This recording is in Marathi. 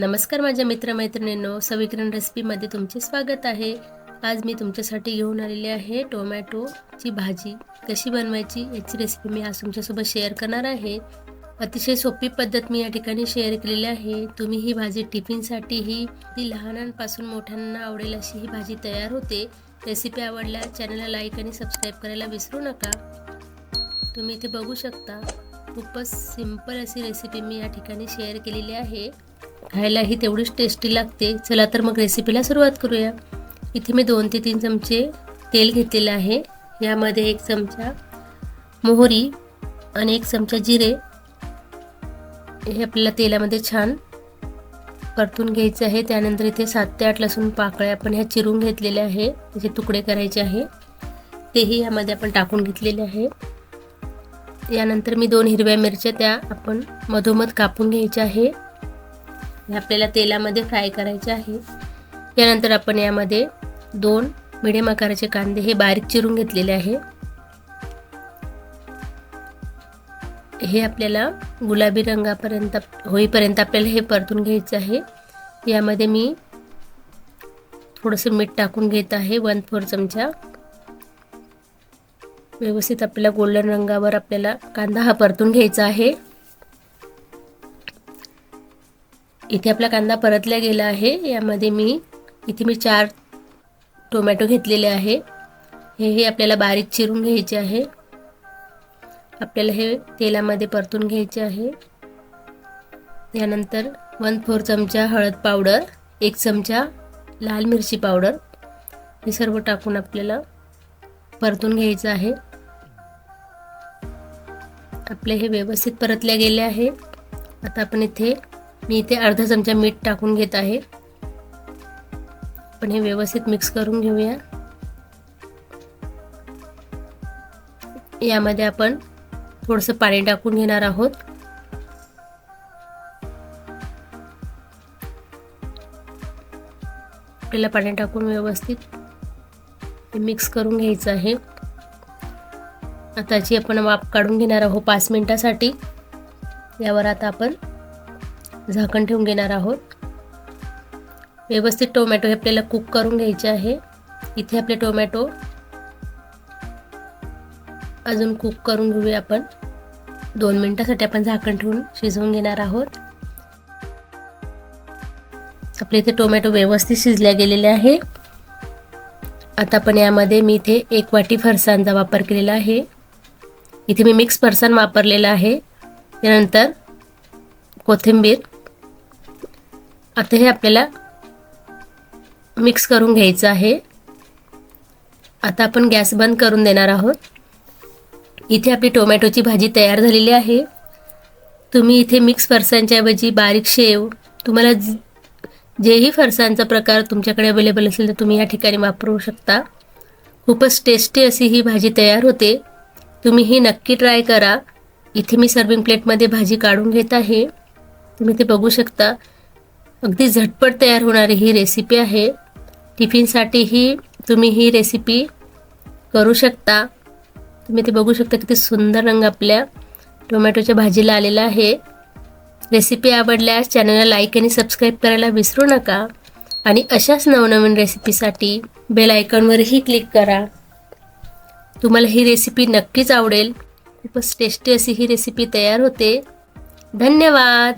नमस्कार माझ्या मित्रमैत्रिणींनो सविकरण रेसिपीमध्ये तुमचे स्वागत आहे. आज मी तुमच्यासाठी घेऊन आलेली आहे टोमॅटोची भाजी. कशी बनवायची याची रेसिपी मी आज तुमच्यासोबत शेअर करणार आहे. अतिशय सोपी पद्धत मी या ठिकाणी शेअर केलेली आहे. तुम्ही ही भाजी टिफिनसाठीही ती लहानांपासून मोठ्यांना आवडेल अशी ही भाजी तयार होते. रेसिपी आवडल्या चॅनलला लाईक आणि सबस्क्राईब करायला विसरू नका. तुम्ही इथे बघू शकता खूपच सिंपल अशी रेसिपी मी या ठिकाणी शेअर केलेली आहे. खायलाही तेवढीच टेस्टी लागते. चला तर मग रेसिपीला सुरुवात करूया. इथे मी दोन ते तीन चमचे तेल घेतलेलं आहे. यामध्ये एक चमचा मोहरी आणि एक चमचा जिरे. हे आपल्याला तेलामध्ये छान परतून घ्यायचं आहे. त्यानंतर इथे सात ते आठ लसूण पाकळ्या आपण ह्या चिरून घेतलेल्या आहे. त्याचे तुकडे करायचे आहे. तेही यामध्ये आपण टाकून घेतलेले आहे. यानंतर मी दोन हिरव्या मिरच्या त्या आपण मधोमध कापून घ्यायच्या आहे. हे आपल्याला तेलामध्ये फ्राय करायचे आहे. यानंतर आपण यामध्ये दोन मिडियम आकाराचे कांदे हे बारीक चिरून घेतलेले आहे. हे आपल्याला गुलाबी रंगापर्यंत होईपर्यंत आपल्याला हे परतून घ्यायचं आहे. यामध्ये मी थोडंसं मीठ टाकून घेत आहे वन फोर चमचा. व्यवस्थित आपल्याला गोल्डन रंगावर आपल्याला कांदा हा परतून घ्यायचा आहे. इथे आपला कांदा परतला गेला आहे. यामध्ये मी इथे मी चार टोमॅटो घेतलेले आहे. हे हे आपल्याला बारीक चिरून घ्यायचे आहे. आपल्याला हे तेलामध्ये परतून घ्यायचे आहे. त्यानंतर वन फोर चमचा हळद पावडर एक चमचा लाल मिरची पावडर. हे सर्व टाकून आपल्याला परतून घ्यायचं आहे. आपले हे व्यवस्थित परतले गेले आहे. आता आपण इथे मी इथे अर्धा चमचा मीठ टाकून घेत आहे. आपण हे व्यवस्थित मिक्स करून घेऊया. यामध्ये आपण थोडंसं पाणी टाकून घेणार आहोत. आपल्याला पाणी टाकून व्यवस्थित मिक्स करून घ्यायचं आहे. आताची आपण वाफ काढून घेणार आहोत पाच मिनिटासाठी. यावर आता आपण झाकण ठेवून घेणार आहोत. व्यवस्थित टोमॅटो हे आपल्याला कुक करून घ्यायचे आहे. इथे आपले टोमॅटो अजून कुक करून घेऊया आपण. दोन मिनटासाठी आपण झाकण ठेवून शिजवून घेणार आहोत. आपले इथे टोमॅटो व्यवस्थित शिजल्या गेलेले आहे. आता आपण यामध्ये मी इथे एक वाटी फरसाणचा वापर केलेला आहे. इथे मी मिक्स फरसाण वापरलेला आहे. त्यानंतर कोथिंबीर आता हे आपल्याला मिक्स करून घ्यायचं आहे. आता आपण गॅस बंद करून देणार आहोत. इथे आपली टोमॅटोची भाजी तयार झालेली आहे. तुम्ही इथे मिक्स फरसांच्याऐवजी बारीक शेव तुम्हाला जेही फरसांचा प्रकार तुमच्याकडे अवेलेबल असेल तर तुम्ही या ठिकाणी वापरू शकता. खूपच टेस्टी अशी ही भाजी तयार होते. तुम्ही ही नक्की ट्राय करा. इथे मी सर्विंग प्लेटमध्ये भाजी काढून घेत आहे. तुम्ही ते बघू शकता. अगदी झटपट तयार होणारी ही रेसिपी आहे. टिफिनसाठीही तुम्ही ही रेसिपी करू शकता. तुम्ही ते बघू शकता किती सुंदर रंग आपल्या टोमॅटोच्या भाजीला आलेला आहे. रेसिपी आवडल्यास चॅनलला लाईक आणि सबस्क्राईब करायला विसरू नका. आणि अशाच नवनवीन रेसिपीसाठी बेल आयकॉनवरही क्लिक करा. तुम्हाला ही रेसिपी नक्कीच आवडेल. खूपच टेस्टी अशी ही रेसिपी तयार होते. धन्यवाद!